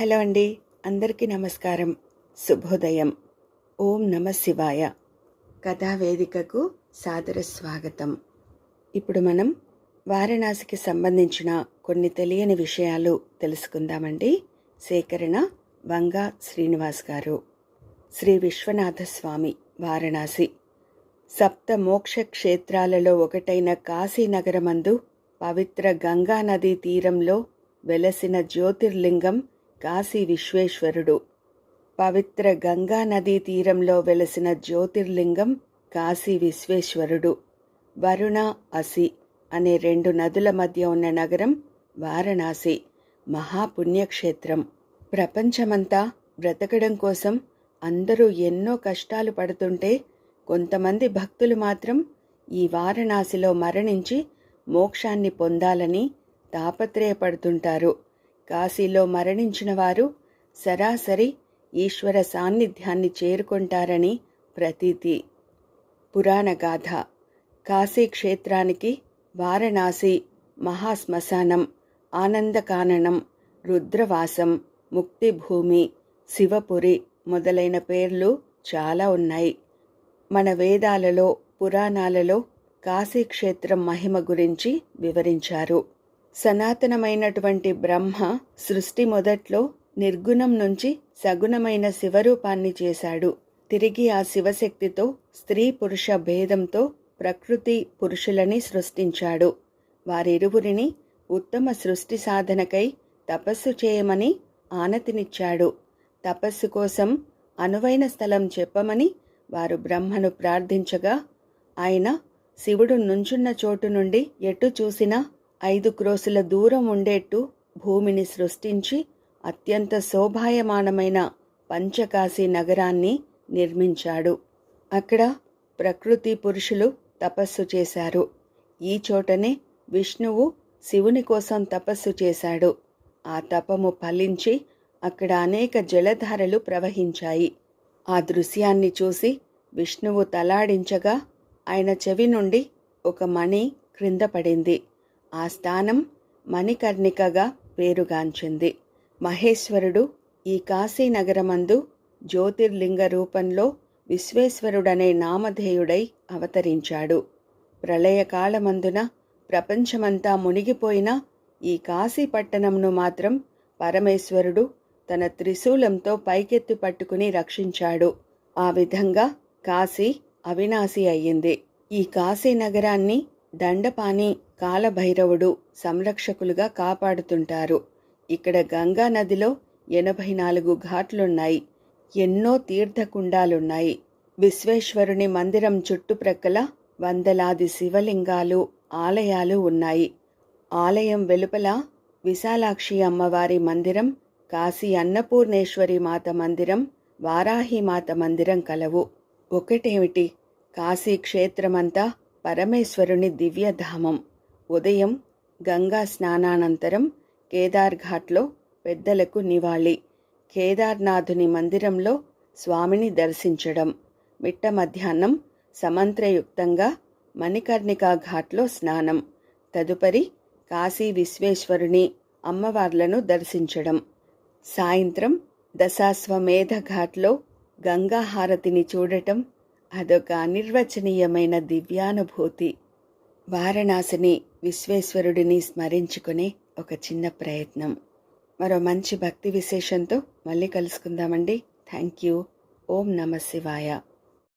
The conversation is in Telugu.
హలో అండి. అందరికీ నమస్కారం. శుభోదయం. ఓం నమ శివాయ. కథా వేదికకు సాదర స్వాగతం. ఇప్పుడు మనం వారణాసికి సంబంధించిన కొన్ని తెలియని విషయాలు తెలుసుకుందామండి. సేకరణ వంగా శ్రీనివాస్ గారు. శ్రీ విశ్వనాథ స్వామి వారణాసి. సప్త మోక్ష క్షేత్రాలలో ఒకటైన కాశీనగరమందు పవిత్ర గంగా నదీ తీరంలో వెలసిన జ్యోతిర్లింగం కాశీ విశ్వేశ్వరుడు. పవిత్ర గంగా నదీ తీరంలో వెలసిన జ్యోతిర్లింగం కాశీ విశ్వేశ్వరుడు. వరుణ అసి అనే రెండు నదుల మధ్య ఉన్న నగరం వారణాసి మహాపుణ్యక్షేత్రం. ప్రపంచమంతా బ్రతకడం కోసం అందరూ ఎన్నో కష్టాలు పడుతుంటే కొంతమంది భక్తులు మాత్రం ఈ వారణాసిలో మరణించి మోక్షాన్ని పొందాలని తాపత్రయపడుతుంటారు. కాశీలో మరణించిన వారు సరాసరి ఈశ్వర సాన్నిధ్యాన్ని చేరుకుంటారని ప్రతీతి. పురాణగాథ కాశీ క్షేత్రానికి వారణాసి మహాశ్మశానం ఆనందకాననం రుద్రవాసం ముక్తిభూమి శివపురి మొదలైన పేర్లు చాలా ఉన్నాయి. మన వేదాలలో పురాణాలలో కాశీక్షేత్రం మహిమ గురించి వివరించారు. సనాతనమైనటువంటి బ్రహ్మ సృష్టి మొదట్లో నిర్గుణం నుంచి సగుణమైన శివరూపాన్ని చేశాడు. తిరిగి ఆ శివశక్తితో స్త్రీ పురుష భేదంతో ప్రకృతి పురుషులని సృష్టించాడు. వారిరువురిని ఉత్తమ సృష్టి సాధనకై తపస్సు చేయమని ఆనతినిచ్చాడు. తపస్సు కోసం అనువైన స్థలం చెప్పమని వారు బ్రహ్మను ప్రార్థించగా ఆయన శివుడు నుంచున్న చోటు నుండి ఎటు చూసినా ఐదు క్రోసుల దూరం ఉండేట్టు భూమిని సృష్టించి అత్యంత శోభాయమానమైన పంచకాశీ నగరాన్ని నిర్మించాడు. అక్కడ ప్రకృతి పురుషులు తపస్సు చేశారు. ఈ చోటనే విష్ణువు శివుని కోసం తపస్సు చేశాడు. ఆ తపము ఫలించి అక్కడ అనేక జలధారలు ప్రవహించాయి. ఆ దృశ్యాన్ని చూసి విష్ణువు తలాడించగా ఆయన చెవి నుండి ఒక మణి క్రింద పడింది. ఆ స్థానం మణికర్ణికగా పేరుగాంచింది. మహేశ్వరుడు ఈ కాశీనగరమందు జ్యోతిర్లింగ రూపంలో విశ్వేశ్వరుడనే నామధేయుడై అవతరించాడు. ప్రళయకాలమందున ప్రపంచమంతా మునిగిపోయిన ఈ కాశీ పట్టణంను మాత్రం పరమేశ్వరుడు తన త్రిశూలంతో పైకెత్తి పట్టుకుని రక్షించాడు. ఆ విధంగా కాశీ అవినాశి అయ్యింది. ఈ కాశీ నగరాన్ని దండపాని కాలభైరవుడు సంరక్షకులుగా కాపాడుతుంటారు. ఇక్కడ గంగా నదిలో ఎనభై నాలుగు ఘాట్లున్నాయి. ఎన్నో తీర్థకుండాలున్నాయి. విశ్వేశ్వరుని మందిరం చుట్టుప్రక్కల వందలాది శివలింగాలు ఆలయాలు ఉన్నాయి. ఆలయం వెలుపల విశాలాక్షి అమ్మవారి మందిరం కాశీ అన్నపూర్ణేశ్వరి మాత మందిరం వారాహి మాత మందిరం కలవు. ఒకటేమిటి? కాశీ క్షేత్రమంతా పరమేశ్వరుని దివ్యధామం. ఉదయం గంగా స్నానానంతరం కేదార్ఘాట్లో పెద్దలకు నివాళి. కేదార్నాథుని మందిరంలో స్వామిని దర్శించడం. మిట్ట మధ్యాహ్నం సమంత్రయుక్తంగా మణికర్ణికా ఘాట్లో స్నానం. తదుపరి కాశీ విశ్వేశ్వరుని అమ్మవార్లను దర్శించడం. సాయంత్రం దశాశ్వమేధ ఘాట్లో గంగాహారతిని చూడటం. అదొక అనిర్వచనీయమైన దివ్యానుభూతి. వారణాసిని విశ్వేశ్వరుడిని స్మరించుకునే ఒక చిన్న ప్రయత్నం. మరో మంచి భక్తి విశేషంతో మళ్ళీ కలుసుకుందామండి. థ్యాంక్ యూ ఓం నమ శివాయ.